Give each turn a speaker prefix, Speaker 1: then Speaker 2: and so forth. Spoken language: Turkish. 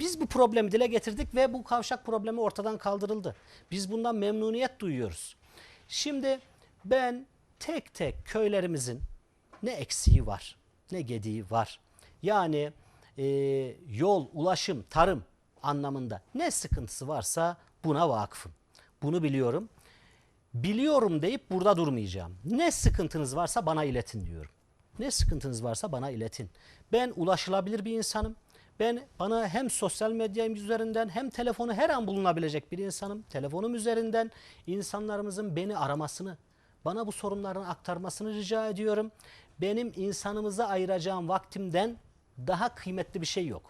Speaker 1: Biz bu problemi dile getirdik ve bu kavşak problemi ortadan kaldırıldı. Biz bundan memnuniyet duyuyoruz. Şimdi ben tek tek köylerimizin ne eksiği var, ne gediği var. Yani e, yol, ulaşım, tarım anlamında ne sıkıntısı varsa buna vakıfım. Bunu biliyorum. Biliyorum deyip burada durmayacağım. Ne sıkıntınız varsa bana iletin diyorum. Ne sıkıntınız varsa bana iletin. Ben ulaşılabilir bir insanım. Ben bana hem sosyal medya üzerinden hem telefonu her an bulunabilecek bir insanım. Telefonum üzerinden insanlarımızın beni aramasını, bana bu sorunlarını aktarmasını rica ediyorum. Benim insanımıza ayıracağım vaktimden daha kıymetli bir şey yok.